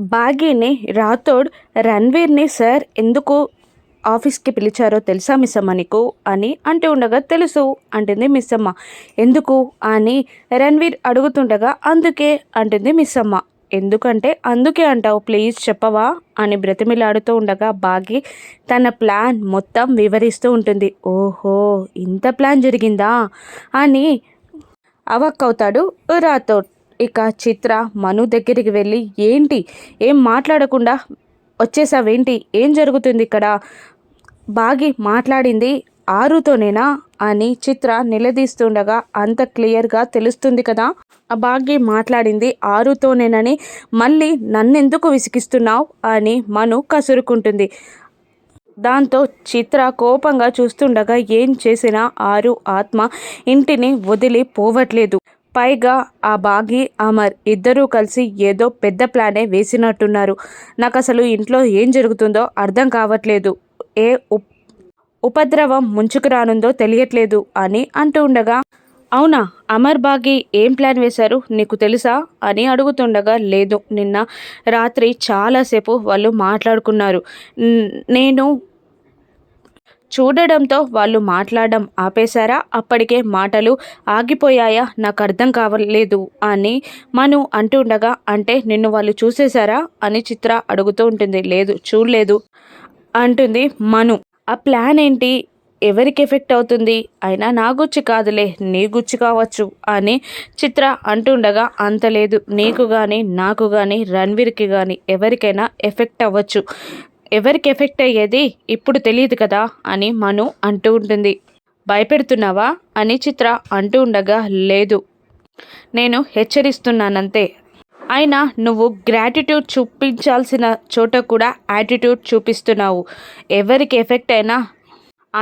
బాగీని Rathod రణ్వీర్ని sir ఎందుకు ఆఫీస్కి పిలిచారో తెలుసా మిస్సమ్మ నీకు? అని అంటూ ఉండగా తెలుసు అంటుంది మిస్సమ్మ. ఎందుకు? అని రణ్వీర్ అడుగుతుండగా అందుకే అంటుంది మిస్సమ్మ. ఎందుకంటే అందుకే అంటావు ప్లీజ్ చెప్పవా? అని బ్రతిమిలాడుతూ ఉండగా బాగి తన ప్లాన్ మొత్తం వివరిస్తూ ఉంటుంది. ఓహో ఇంత ప్లాన్ జరిగిందా? అని అవక్కవుతాడు రాథోడ్. ఇక చిత్ర మను దగ్గరికి వెళ్ళి ఏంటి? ఏం మాట్లాడకుండా వచ్చేసావేంటి? ఏం జరుగుతుంది ఇక్కడ? బాగి మాట్లాడింది ఆరుతోనేనా? అని చిత్ర నిలదీస్తుండగా అంత క్లియర్గా తెలుస్తుంది కదా. ఆ బాగి మాట్లాడింది ఆరుతోనేనని మళ్ళీ నన్నెందుకు విసిగిస్తున్నావు? అని మను కసురుకుంటుంది. దాంతో చిత్ర కోపంగా చూస్తుండగా ఏం చేసినా ఆరు ఆత్మ ఇంటిని వదిలి పోవట్లేదు పైగా ఆ బాగి అమర్ ఇద్దరూ కలిసి ఏదో పెద్ద ప్లానే వేసినట్టున్నారు. నాకు అసలు ఇంట్లో ఏం జరుగుతుందో అర్థం కావట్లేదు. ఏ ఉపద్రవం ముంచుకు రానుందో తెలియట్లేదు అని అంటూ ఉండగా అవునా? అమర్ బాగి ఏం ప్లాన్ వేశారు? నీకు తెలుసా? అని అడుగుతుండగా లేదు. నిన్న రాత్రి చాలాసేపు వాళ్ళు మాట్లాడుకున్నారు. నేను చూడడంతో వాళ్ళు మాట్లాడడం ఆపేశారా? అప్పటికే మాటలు ఆగిపోయాయా? నాకు అర్థం కావలేదు అని మను అంటుండగా అంటే నిన్ను వాళ్ళు చూసేశారా? అని చిత్ర అడుగుతూ ఉంటుంది. లేదు చూడలేదు అంటుంది మను. ఆ ప్లాన్ ఏంటి? ఎవరికి ఎఫెక్ట్ అవుతుంది? అయినా నా గుచ్చి కాదులే నీ గుచ్చి కావచ్చు అని చిత్ర అంటుండగా అంత లేదు నీకు కానీ నాకు కానీ రణ్వీర్కి కానీ ఎవరికైనా ఎఫెక్ట్ అవ్వచ్చు. ఎవరికి ఎఫెక్ట్ అయ్యేది ఇప్పుడు తెలియదు కదా అని మను అంటూ ఉంటుంది. భయపెడుతున్నావా అని చిత్ర అంటూ ఉండగా లేదు. నేను హెచ్చరిస్తున్నానంతే. అయినా నువ్వు గ్రాటిట్యూడ్ చూపించాల్సిన చోట కూడా యాటిట్యూడ్ చూపిస్తున్నావు. ఎవరికి ఎఫెక్ట్ అయినా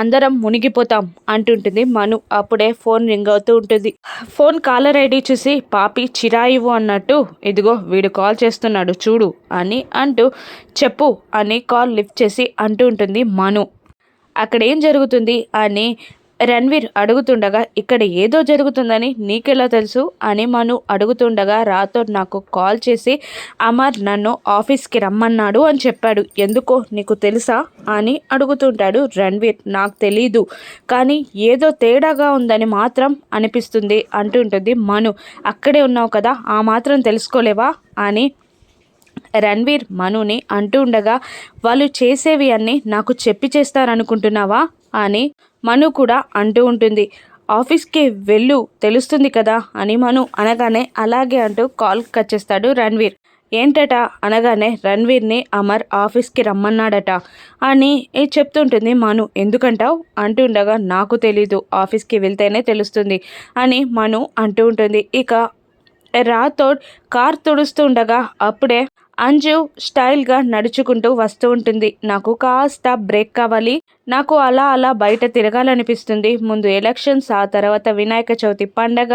అందరం మునిగిపోతాం అంటుంటుంది మను. అప్పుడే ఫోన్ రింగ్ అవుతూ ఉంటుంది. ఫోన్ కాలర్ ఐడి చూసి పాపి చిరాయివు అన్నట్టు. ఇదిగో వీడు కాల్ చేస్తున్నాడు చూడు అని అంటూ చెప్పు అని కాల్ లిఫ్ట్ చేసి అంటూ ఉంటుంది మను. అక్కడ ఏం జరుగుతుంది అని రణ్వీర్ అడుగుతుండగా ఇక్కడ ఏదో జరుగుతుందని నీకెలా తెలుసు? అని మను అడుగుతుండగా రాతో నాకు కాల్ చేసి అమర్ నన్ను ఆఫీస్కి రమ్మన్నాడు అని చెప్పాడు. ఎందుకో నీకు తెలుసా? అని అడుగుతుంటాడు రణ్వీర్. నాకు తెలీదు కానీ ఏదో తేడాగా ఉందని మాత్రం అనిపిస్తుంది అంటుంటుంది మను. అక్కడే ఉన్నావు కదా ఆ మాత్రం తెలుసుకోలేవా? అని రణ్వీర్ మనుని అంటూ ఉండగా వాళ్ళు చేసేవి అన్నీ నాకు చెప్పి చేస్తారనుకుంటున్నావా? అని మను కూడా అంటూ ఉంటుంది. ఆఫీస్కి వెళ్ళు తెలుస్తుంది కదా అని మను అనగానే అలాగే అంటూ కాల్ కట్ చేస్తాడు రణ్వీర్. ఏంటట? అనగానే రణ్వీర్ని అమర్ ఆఫీస్కి రమ్మన్నాడట. అని చెప్తుంటుంది మను. ఎందుకంటావు? అంటుండగా నాకు తెలీదు ఆఫీస్కి వెళ్తేనే తెలుస్తుంది అని మను అంటూ ఉంటుంది. ఇక రాథోడ్ కార్ తుడుస్తుండగా అప్పుడే అంజు స్టైల్గా నడుచుకుంటూ వస్తూ ఉంటుంది. నాకు కాస్త బ్రేక్ కావాలి. నాకు అలా అలా బయట తిరగాలనిపిస్తుంది. ముందు ఎలక్షన్స్ ఆ తర్వాత వినాయక చవితి పండగ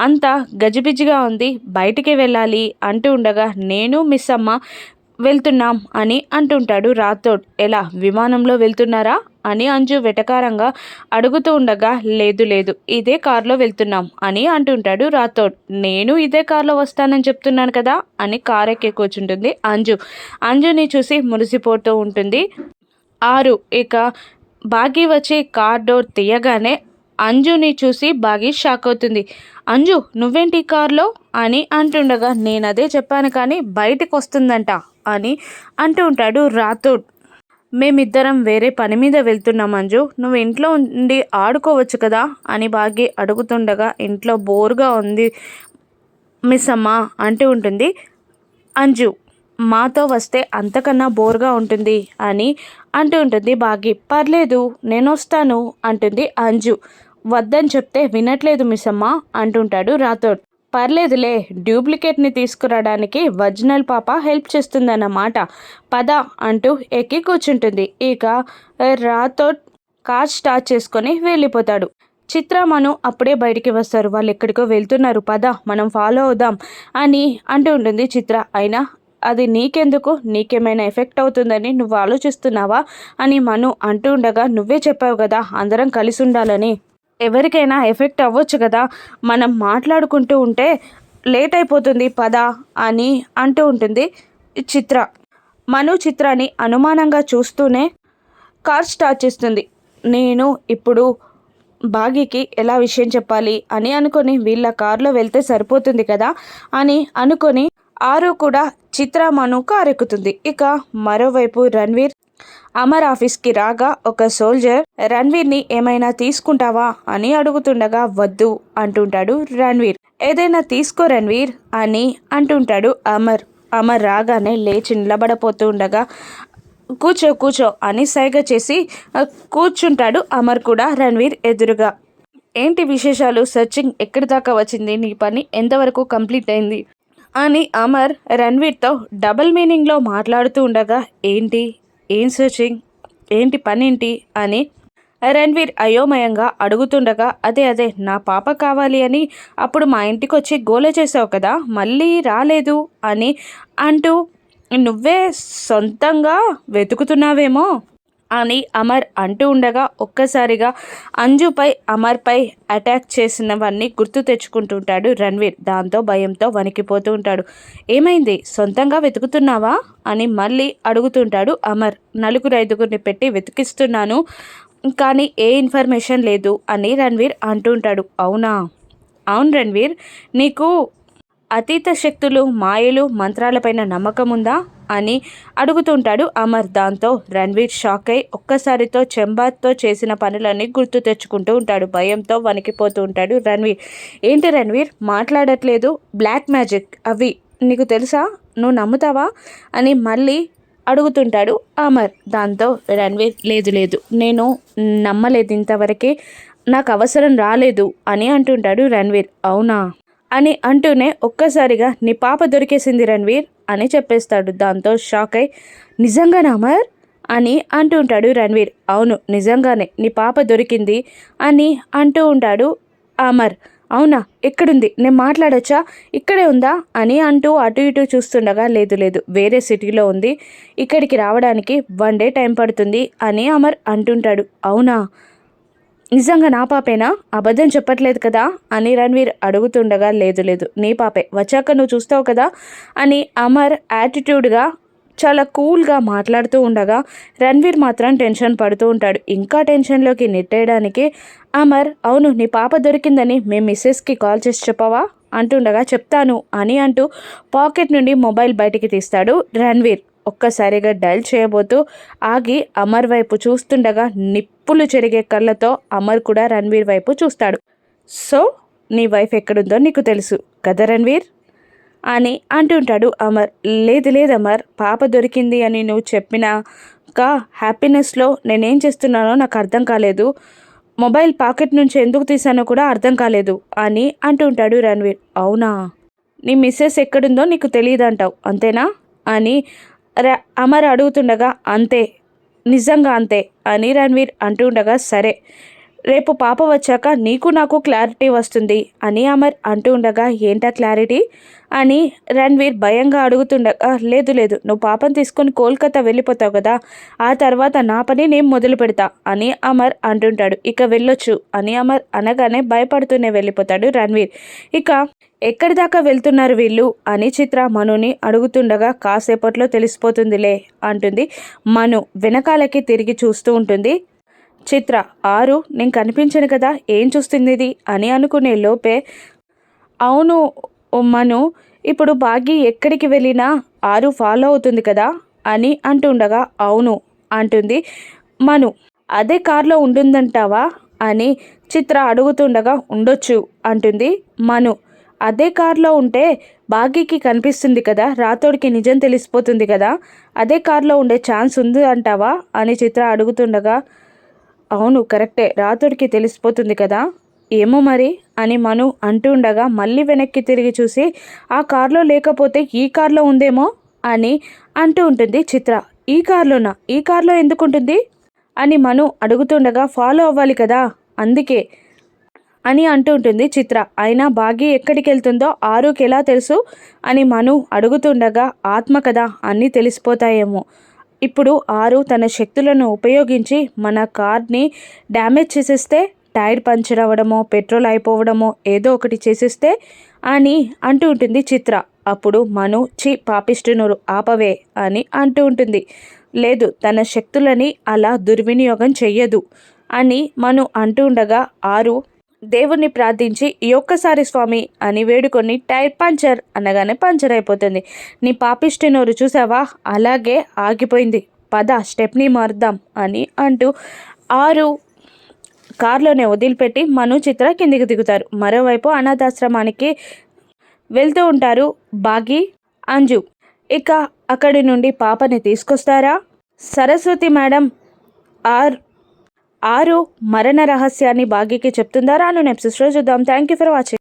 అంతా గజిబిజిగా ఉంది. బయటికి వెళ్ళాలి అంటూ ఉండగా నేను మిస్ అమ్మ వెళ్తున్నాం అని అంటుంటాడు రాథోడ్. ఎలా విమానంలో వెళ్తున్నారా? అని అంజు వెటకారంగా అడుగుతూ ఉండగా లేదు లేదు ఇదే కారులో వెళ్తున్నాం అని అంటుంటాడు రాథోడ్. నేను ఇదే కారులో వస్తానని చెప్తున్నాను కదా అని కార్ ఎక్కి కూర్చుంటుంది అంజు. అంజుని చూసి మురిసిపోతూ ఉంటుంది. ఆరు ఇక బాగి వచ్చి కార్ డోర్ తీయగానే అంజుని చూసి బాగి షాక్ అవుతుంది. అంజు నువ్వేంటి కార్లో? అని అంటుండగా నేను అదే చెప్పాను కానీ బయటకు వస్తుందంట అని అంటూ ఉంటాడు రాథోడ్. మేమిద్దరం వేరే పని మీద వెళ్తున్నాం అంజు. నువ్వు ఇంట్లో ఉండి ఆడుకోవచ్చు కదా అని బాగి అడుగుతుండగా ఇంట్లో బోర్గా ఉంది మిస్ అమ్మా అంటూ ఉంటుంది. అంజు మాతో వస్తే అంతకన్నా బోర్గా ఉంటుంది అని అంటూ ఉంటుంది బాగి. పర్లేదు నేను వస్తాను అంటుంది అంజు. వద్దని చెప్తే వినట్లేదు మిస్సమ్మ అంటుంటాడు రాథోడ్. పర్లేదులే డూప్లికేట్ని తీసుకురావడానికి వజ్నల్ పాప హెల్ప్ చేస్తుందన్నమాట. పద అంటూ ఎక్కి కూర్చుంటుంది. ఇక రాథోడ్ కార్ స్టార్ట్ చేసుకొని వెళ్ళిపోతాడు. చిత్ర మను అప్పుడే బయటికి వస్తారు. వాళ్ళు ఎక్కడికో వెళ్తున్నారు. పద మనం ఫాలో అవుదాం అని అంటూ ఉంటుంది చిత్ర. అయినా అది నీకెందుకు? నీకేమైనా ఎఫెక్ట్ అవుతుందని నువ్వు ఆలోచిస్తున్నావా అని మను అంటూ ఉండగా నువ్వే చెప్పావు కదా అందరం కలిసి ఉండాలని. ఎవరికైనా ఎఫెక్ట్ అవ్వచ్చు కదా. మనం మాట్లాడుకుంటూ ఉంటే లేట్ అయిపోతుంది పద అని అంటూ ఉంటుంది చిత్ర. మను చిత్రాన్ని అనుమానంగా చూస్తూనే కార్ స్టార్ట్ చేస్తుంది. నేను ఇప్పుడు బాగీకి ఎలా విషయం చెప్పాలి అని అనుకొని వీళ్ళ కారులో వెళ్తే సరిపోతుంది కదా అని అనుకొని ఆరు కూడా చిత్ర మను కారు ఎక్కుతుంది ఇక మరోవైపు రణ్వీర్ అమర్ ఆఫీస్కి రాగా ఒక సోల్జర్ రణ్వీర్ని ఏమైనా తీసుకుంటావా? అని అడుగుతుండగా వద్దు అంటుంటాడు రణ్వీర్. ఏదైనా తీసుకో రణ్వీర్ అని అంటుంటాడు అమర్. అమర్ రాగానే లేచి నిలబడపోతూ ఉండగా కూర్చో కూర్చో అని సైగ చేసి కూర్చుంటాడు అమర్ కూడా రణ్వీర్ ఎదురుగా. ఏంటి విశేషాలు? సర్చింగ్ ఎక్కడి దాకా వచ్చింది? నీ పని ఎంతవరకు కంప్లీట్ అయింది? అని అమర్ రణ్వీర్తో డబుల్ మీనింగ్లో మాట్లాడుతూ ఉండగా ఏంటి? ఏం సర్చింగ్ ఏంటి పనేంటి? అని రణ్వీర్ అయోమయంగా అడుగుతుండగా అదే అదే నా పాప కావాలి అని అప్పుడు మా ఇంటికి వచ్చి గోల చేసావు కదా మళ్ళీ రాలేదు అని అంటూ నువ్వే సొంతంగా వెతుకుతున్నావేమో? అని అమర్ అంటూ ఉండగా ఒక్కసారిగా అంజుపై అమర్పై అటాక్ చేసినవన్నీ గుర్తు తెచ్చుకుంటుంటాడు రణ్వీర్. దాంతో భయంతో వణికిపోతూ ఉంటాడు. ఏమైంది? సొంతంగా వెతుకుతున్నావా? అని మళ్ళీ అడుగుతుంటాడు అమర్. నలుగురు ఐదుగురిని పెట్టి వెతికిస్తున్నాను కానీ ఏ ఇన్ఫర్మేషన్ లేదు అని రణ్వీర్ అంటుంటాడు అవునా? అవును రణ్వీర్. నీకు అతీత శక్తులు మాయలు మంత్రాలపైన నమ్మకం ఉందా? అని అడుగుతుంటాడు అమర్. దాంతో రణ్వీర్ షాక్ అయి ఒక్కసారితో చెంబాత్తో చేసిన పనులన్నీ గుర్తు తెచ్చుకుంటూ ఉంటాడు. భయంతో వణికిపోతూ ఉంటాడు రణ్వీర్. ఏంటి రణ్వీర్? మాట్లాడట్లేదు. Black magic. అవి నీకు తెలుసా? నువ్వు నమ్ముతావా? అని మళ్ళీ అడుగుతుంటాడు అమర్. దాంతో రణ్వీర్ లేదు లేదు. నేను నమ్మలేదు ఇంతవరకే. నాకు అవసరం రాలేదు అని అంటుంటాడు రణ్వీర్. అవునా? అని అంటూనే ఒక్కసారిగా నీ పాప దొరికేసింది రణ్వీర్ అని చెప్పేస్తాడు. దాంతో షాక్ అయి నిజంగానా అమర్? అని అంటూ ఉంటాడు రణ్వీర్. అవును నిజంగానే నీ పాప దొరికింది అని అంటూ ఉంటాడు అమర్. అవునా? ఎక్కడుంది? నేను మాట్లాడొచ్చా? ఇక్కడే ఉందా? అని అంటూ అటు ఇటు చూస్తుండగా లేదు లేదు వేరే సిటీలో ఉంది. ఇక్కడికి రావడానికి వన్ డే టైం పడుతుంది అని అమర్ అంటుంటాడు. అవునా? నిజంగా నా పాపేనా? అబద్ధం చెప్పట్లేదు కదా? అని రణ్వీర్ అడుగుతుండగా లేదు లేదు నీ పాపే. వచ్చాక నువ్వు చూస్తావు కదా? అని అమర్ యాటిట్యూడ్గా చాలా కూల్గా మాట్లాడుతూ ఉండగా రణ్వీర్ మాత్రం టెన్షన్ పడుతూ ఉంటాడు. ఇంకా టెన్షన్లోకి నెట్టేయడానికి అమర్ అవును నీ పాప దొరికిందని మేము మిస్సెస్కి కాల్ చేసి చెప్పవా? అంటుండగా చెప్తాను అని అంటూ పాకెట్ నుండి మొబైల్ బయటికి తీస్తాడు రణ్వీర్. ఒక్కసారిగా డైల్ చేయబోతూ ఆగి అమర్ వైపు చూస్తుండగా నిప్ నిప్పులు చెరిగే కళ్ళతో అమర్ కూడా రణ్వీర్ వైపు చూస్తాడు. సో నీ వైఫ్ ఎక్కడుందో నీకు తెలుసు కదా రణ్వీర్? అని అంటుంటాడు అమర్. లేదు లేదు అమర్ పాప దొరికింది అని నువ్వు చెప్పినాక హ్యాపీనెస్లో నేనేం చేస్తున్నానో నాకు అర్థం కాలేదు. మొబైల్ పాకెట్ నుంచి ఎందుకు తీసానో కూడా అర్థం కాలేదు అని అంటుంటాడు రణ్వీర్. అవునా? నీ మిస్సెస్ ఎక్కడుందో నీకు తెలియదంటావు అంతేనా? అని అమర్ అడుగుతుండగా అంతే నిజంగా అంతే అని రణ్వీర్ అంటుండగా సరే రేపు పాప వచ్చాక నీకు నాకు క్లారిటీ వస్తుంది అని అమర్ అంటూ ఉండగా ఏంటా క్లారిటీ అని రణ్వీర్ భయంగా అడుగుతుండగా లేదు లేదు నువ్వు పాపను తీసుకొని కోల్కతా వెళ్ళిపోతావు కదా ఆ తర్వాత నా పని నేను మొదలు పెడతా అని అమర్ అంటుంటాడు. ఇక వెళ్ళొచ్చు అని అమర్ అనగానే భయపడుతూనే వెళ్ళిపోతాడు రణ్వీర్. ఇక ఎక్కడి దాకా వెళ్తున్నారు వీళ్ళు? అని చిత్ర మనుని అడుగుతుండగా కాసేపట్లో తెలిసిపోతుందిలే అంటుంది. మను వెనకాలకి తిరిగి చూస్తూ ఉంటుంది. చిత్ర ఆరు నేను కనిపించను కదా ఏం చూస్తుంది ఇది అని అనుకునే లోపే అవును మను ఇప్పుడు భాగ్య ఎక్కడికి వెళ్ళినా ఆరు ఫాలో అవుతుంది కదా? అని అంటుండగా అవును అంటుంది మను. అదే కార్లో ఉంటుందంటావా అని చిత్ర అడుగుతుండగా ఉండొచ్చు అంటుంది మను. అదే కార్లో ఉంటే బాగీకి కనిపిస్తుంది కదా రాతోడికి నిజం తెలిసిపోతుంది కదా అదే కార్లో ఉండే ఛాన్స్ ఉంది అంటావా? అని చిత్ర అడుగుతుండగా అవును కరెక్టే. రాతుడికి తెలిసిపోతుంది కదా? ఏమో మరి? అని మను అంటుండగా మళ్ళీ వెనక్కి తిరిగి చూసి ఆ కార్లో లేకపోతే ఈ కార్లో ఉందేమో? అని అంటూ ఉంటుంది చిత్ర. ఈ కార్లోనా? ఈ కార్లో ఎందుకుంటుంది? అని మను అడుగుతుండగా ఫాలో అవ్వాలి కదా? అందుకే అని అంటూ ఉంటుంది చిత్ర. అయినా బాగీ ఎక్కడికి వెళ్తుందో ఆరుకి ఎలా తెలుసు? అని మను అడుగుతుండగా ఆత్మ కదా అన్నీ తెలిసిపోతాయేమో ఇప్పుడు ఆరు తన శక్తులను ఉపయోగించి మన కార్ని డ్యామేజ్ చేసేస్తే టైర్ పంచర్ అవ్వడమో పెట్రోల్ అయిపోవడమో ఏదో ఒకటి చేసేస్తే అని అంటూ ఉంటుంది చిత్ర. అప్పుడు మను చి పాపిష్టునురు ఆపవే అని అంటూ ఉంటుంది. లేదు తన శక్తులని అలా దుర్వినియోగం చెయ్యదు అని మను అంటూ ఉండగా ఆరు దేవుణ్ణి ప్రార్థించి ఈ ఒక్కసారి స్వామి అని వేడుకొని టైర్ పంచర్ అనగానే పంచర్ అయిపోతుంది. నీ పాపిష్టి నోరు చూసావా? అలాగే ఆగిపోయింది. పద స్టెప్ని మారుద్దాం అని అంటూ ఆరు కారులోనే వదిలిపెట్టి మను చిత్ర కిందికి దిగుతారు. మరోవైపు అనాథాశ్రమానికి వెళ్తూ ఉంటారు బాగి అంజు. ఇక అక్కడి నుండి పాపని తీసుకొస్తారా? సరస్వతి మేడం ఆర్ ఆరు మరణ రహస్యాన్ని భాగ్యకి చెప్తుందా? రాను నెప్సిస్లో చూద్దాం. Thank you for watching